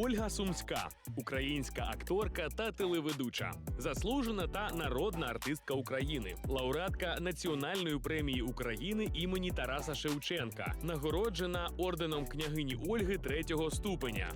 Ольга Сумська, українська акторка та телеведуча, заслужена та народна артистка України, лауреатка Національної премії України імені Тараса Шевченка, нагороджена орденом княгині Ольги третього ступеня.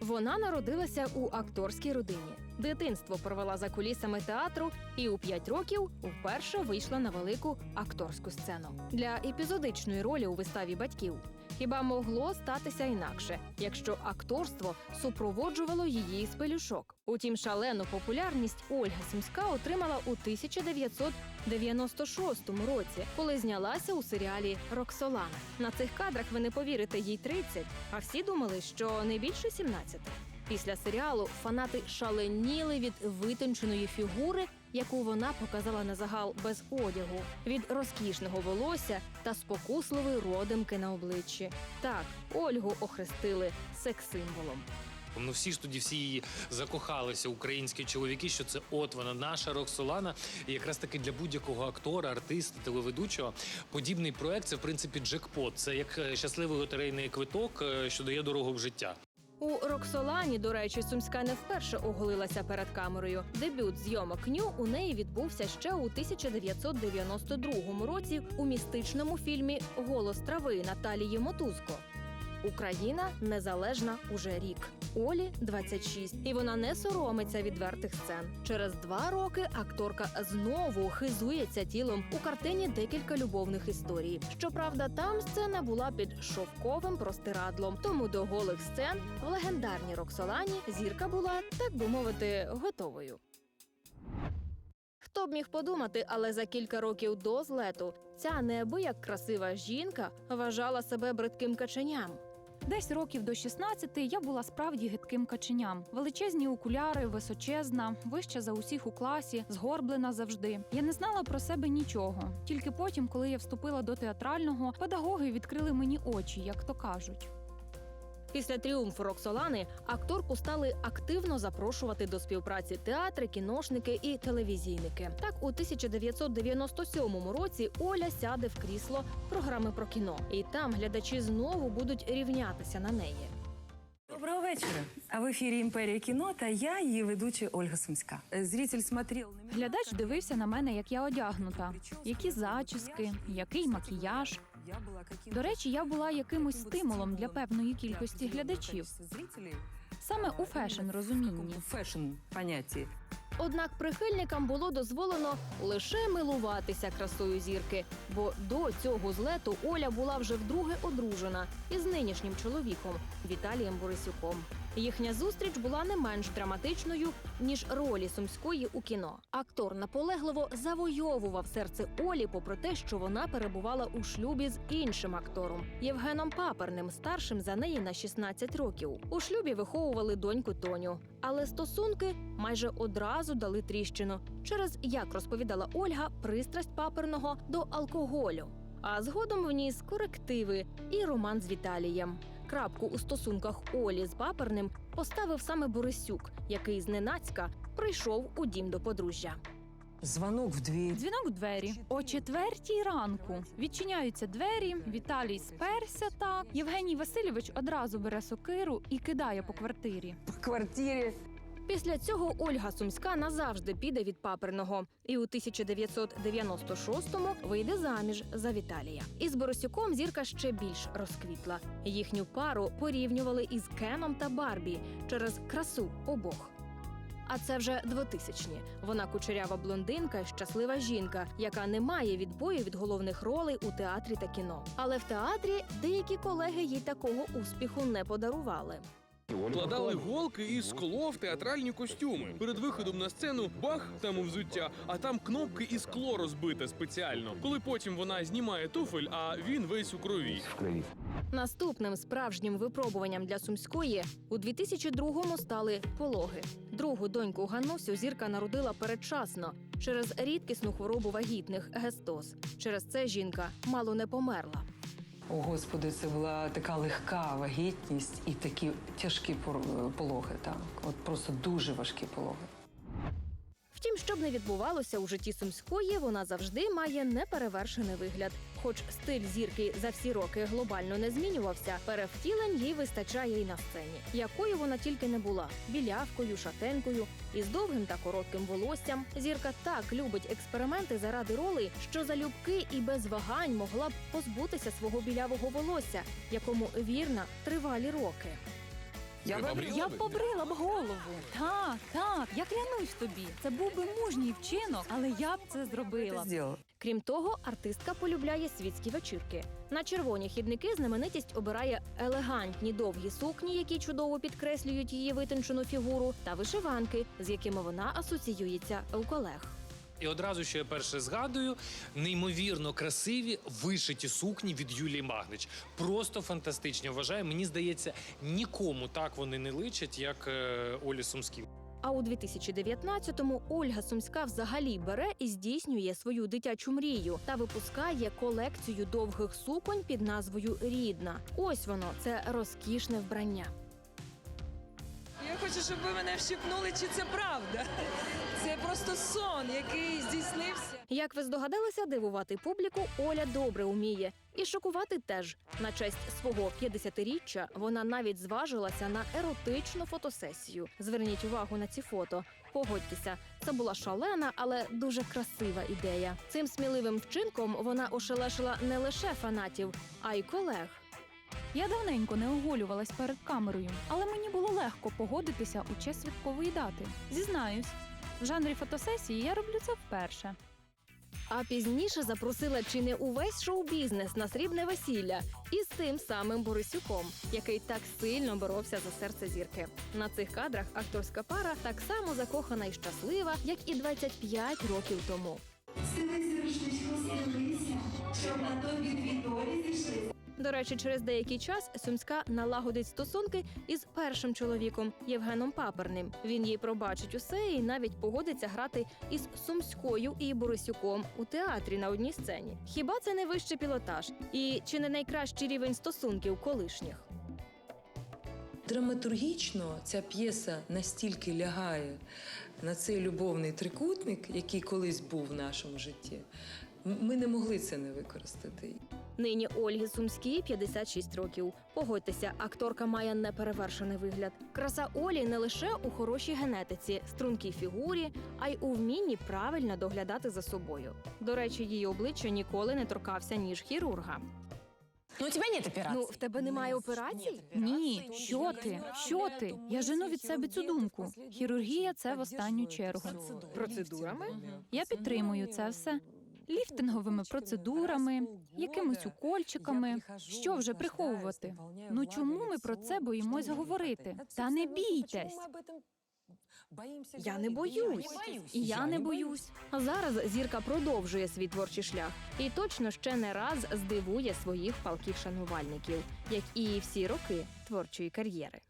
Вона народилася у акторській родині. Дитинство провела за кулісами театру і у 5 років вперше вийшла на велику акторську сцену для епізодичної ролі у виставі батьків. Хіба могло статися інакше, якщо акторство супроводжувало її з пелюшок? Утім, шалену популярність Ольга Сумська отримала у 1996 році, коли знялася у серіалі Роксолана. На цих кадрах ви не повірите їй 30, а всі думали, що не більше 17. Після серіалу фанати шаленіли від витонченої фігури, яку вона показала на загал без одягу, від розкішного волосся та спокусливої родимки на обличчі. Так, Ольгу охрестили секс-символом. Ну всі ж тоді всі її закохалися, українські чоловіки, що це от вона, наша Роксолана. І якраз таки для будь-якого актора, артиста, телеведучого подібний проект це в принципі джекпот. Це як е, щасливий лотерейний квиток, е, що дає дорогу в життя. У Роксолані, до речі, Сумська не вперше оголилася перед камерою. Дебют зйомок ню у неї відбувся ще у 1992 році у містичному фільмі Голос трави Наталії Мотузко. Україна незалежна уже рік. Олі 26, і вона не соромиться відвертих сцен. Через два роки акторка знову хизується тілом у картині декілька любовних історій. Щоправда, там сцена була під шовковим простирадлом. Тому до голих сцен в легендарній Роксолані зірка була, так би мовити, готовою. Хто б міг подумати, але за кілька років до злету ця неабияк красива жінка вважала себе бридким каченям. Десь років до 16 я була справді гидким каченям. Величезні окуляри, височезна, вища за усіх у класі, згорблена завжди. Я не знала про себе нічого. Тільки потім, коли я вступила до театрального, педагоги відкрили мені очі, як то кажуть. Після тріумфу Роксолани акторку стали активно запрошувати до співпраці театри, кіношники і телевізійники. Так, у 1997 році Оля сяде в крісло програми про кіно, і там глядачі знову будуть рівнятися на неї. Доброго вечора. А в ефірі Імперія кіно та я, її ведуча Ольга Сумська. Е, Зритель смотрел на. Глядач дивився на мене, як я одягнута, які зачіски, який макіяж. Я була каким-то До речі, я була якимось стимулом для певної кількості глядачів, саме у фешн розумінні. фешн фэшн. Однак прихильникам було дозволено лише милуватися красою зірки, бо до цього злету Оля була вже вдруге одружена із нинішнім чоловіком Віталієм Борисюком. Їхня зустріч була не менш драматичною ніж ролі сумської у кіно. Актор наполегливо завойовував серце Олі, попри те, що вона перебувала у шлюбі з іншим актором Євгеном Паперним, старшим за неї на 16 років. У шлюбі виховували доньку Тоню, але стосунки майже одразу дали тріщину через, як розповідала Ольга, пристрасть паперного до алкоголю. А згодом вніс корективи і роман з Віталієм. Крапку у стосунках Олі з паперним поставив саме Борисюк, який зненацька прийшов у дім до подружжя. Дзвонок в двері. Дзвінок в двері о четвертій ранку. Відчиняються двері. Віталій сперся так. Євгеній Васильович одразу бере сокиру і кидає по квартирі. По квартире. Після цього Ольга Сумська назавжди піде від паперного і у 1996-му вийде заміж за Віталія. Із Борисюком зірка ще більш розквітла. Їхню пару порівнювали із Кеном та Барбі через красу обох. А це вже 2000-ні. Вона кучерява блондинка, щаслива жінка, яка не має відбою від головних ролей у театрі та кіно. Але в театрі деякі колеги їй такого успіху не подарували. Вкладали голки і скло в театральні костюми. Перед виходом на сцену бах там у взуття, а там кнопки і скло розбите спеціально. Коли потім вона знімає туфель, а він весь у крові. Наступним справжнім випробуванням для сумської у 2002-му стали пологи. Другу доньку Ганусю зірка народила передчасно через рідкісну хворобу вагітних гестоз. Через це жінка мало не померла. О, Господи, це була така легка вагітність і такі тяжкі пологи. Так, от просто дуже важкі пологи. Втім, щоб не відбувалося у житті сумської, вона завжди має неперевершений вигляд. Хоч стиль зірки за всі роки глобально не змінювався, перевтілень їй вистачає й на сцені, якою вона тільки не була білявкою, шатенкою із довгим та коротким волоссям. Зірка так любить експерименти заради ролей, що залюбки і без вагань могла б позбутися свого білявого волосся, якому вірна тривалі роки. Я Я б побрила б голову. Так, так, я клянусь тобі. Це був би мужній вчинок, але я б це зробила. зробила. Крім того, артистка полюбляє світські вечірки. На червоні хідники знаменитість обирає елегантні довгі сукні, які чудово підкреслюють її витончену фігуру, та вишиванки, з якими вона асоціюється у колег. І одразу, що я перше згадую, неймовірно красиві вишиті сукні від Юлії Магнич. Просто фантастичні. Вважаю, мені здається, нікому так вони не личать, як е, Олі Сумській. А у 2019-му Ольга Сумська взагалі бере і здійснює свою дитячу мрію та випускає колекцію довгих суконь під назвою Рідна. Ось воно це розкішне вбрання. Я хочу, щоб ви мене вщипнули, чи це правда. Це просто сон, який здійснився. Як ви здогадалися, дивувати публіку Оля добре уміє. І шокувати теж. На честь свого 50-річчя вона навіть зважилася на еротичну фотосесію. Зверніть увагу на ці фото. Погодьтеся, це була шалена, але дуже красива ідея. Цим сміливим вчинком вона ошелешила не лише фанатів, а й колег. Я давненько не оголювалась перед камерою, але мені було легко погодитися у честь святкової дати. Зізнаюсь, в жанрі фотосесії я роблю це вперше. А пізніше запросила чи не увесь шоу-бізнес на срібне весілля із тим самим Борисюком, який так сильно боровся за серце зірки. На цих кадрах акторська пара так само закохана і щаслива, як і 25 років тому. До речі, через деякий час Сумська налагодить стосунки із першим чоловіком Євгеном Паперним. Він їй пробачить усе і навіть погодиться грати із Сумською і Борисюком у театрі на одній сцені. Хіба це не вищий пілотаж? І чи не найкращий рівень стосунків колишніх? Драматургічно ця п'єса настільки лягає на цей любовний трикутник, який колись був в нашому житті. Ми не могли це не використати. Нині Ольгі Сумській 56 років. Погодьтеся, акторка має неперевершений вигляд. Краса Олі не лише у хорошій генетиці, стрункій фігурі, а й у вмінні правильно доглядати за собою. До речі, її обличчя ніколи не торкався ніж хірурга. Ну, у тебя нет операции. Ну, в тебе немає операцій? Ні, що ти? Що ти? Я жену від себе цю думку. Хірургія це в останню чергу. Процедурами? Я підтримую це все. Ліфтинговими процедурами, якимось укольчиками. Що вже приховувати? Ну чому ми про це боїмось говорити? Та не бійтесь. Я не боюсь. І я не боюсь. А зараз зірка продовжує свій творчий шлях і точно ще не раз здивує своїх палких шанувальників, як і всі роки творчої кар'єри.